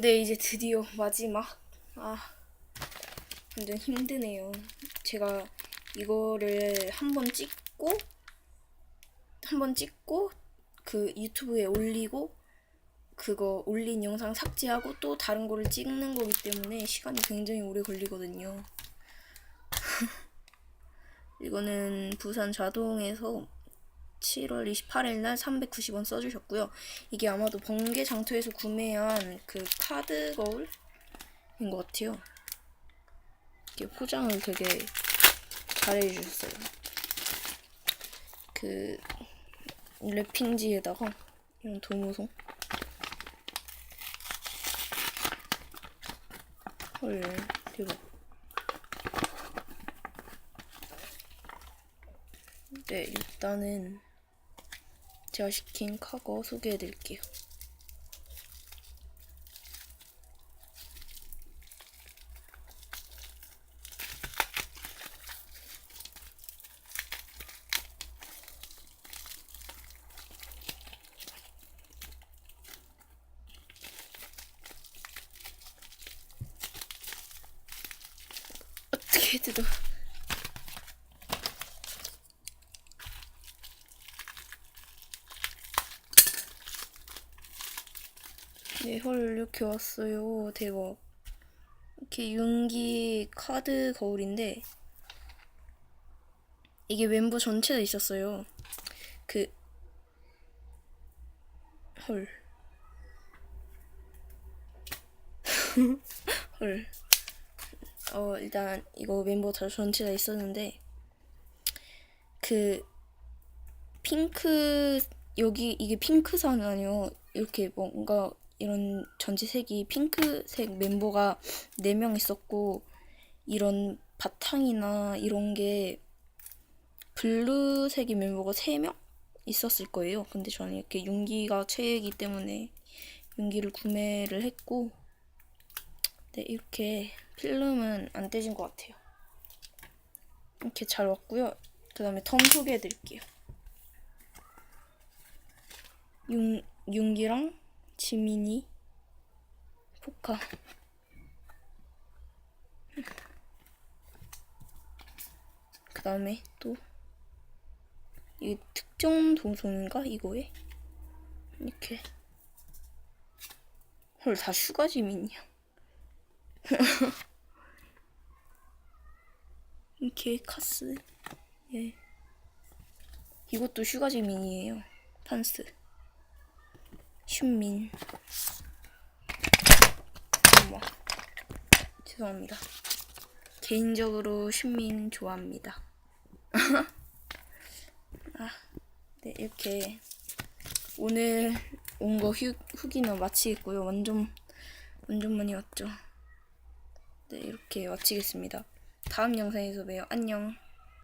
네, 이제 드디어 마지막. 아, 완전 힘드네요. 제가 이거를 한 번 찍고, 한 번 찍고, 그 유튜브에 올리고, 그거 올린 영상 삭제하고 또 다른 거를 찍는 거기 때문에 시간이 굉장히 오래 걸리거든요. 이거는 부산 자동에서 7월 28일 날 390원 써주셨고요. 이게 아마도 번개 장터에서 구매한 그 카드 거울인 것 같아요. 이게 포장을 되게 잘해주셨어요. 그 랩핑지에다가 이런 도무송. 헐 대박. 네 일단은 제가 시킨 카거 소개해 드릴게요. 어떻게 뜯어? 네, 헐, 이렇게 왔어요. 대박. 이렇게 윤기 카드 거울인데, 이게 멤버 전체에 있었어요. 그, 헐. 헐. 어, 일단, 이거 멤버 다 전체 다 있었는데, 그, 핑크, 여기, 이게 핑크선 아니요. 이렇게 뭔가, 이런 전체색이 핑크색 멤버가 4명 있었고 이런 바탕이나 이런 게 블루색의 멤버가 3명 있었을 거예요. 근데 저는 이렇게 윤기가 최애이기 때문에 윤기를 구매를 했고 네, 이렇게 필름은 안 떼진 것 같아요. 이렇게 잘 왔고요. 그 다음에 텀 소개해 드릴게요. 윤, 윤기랑 지민이? 포카 그 다음에 또 이 특정 동선인가 이거에? 이렇게. 헐다 슈가 지민이야. 이렇게 카스. 예. 이것도 슈가 지민이에요. 판스 슌민. 어머. 죄송합니다. 개인적으로 슌민 좋아합니다. 아, 네 이렇게 오늘 온 거 후기는 마치겠고요. 완전 완전 많이 왔죠. 네 이렇게 마치겠습니다. 다음 영상에서 봬요. 안녕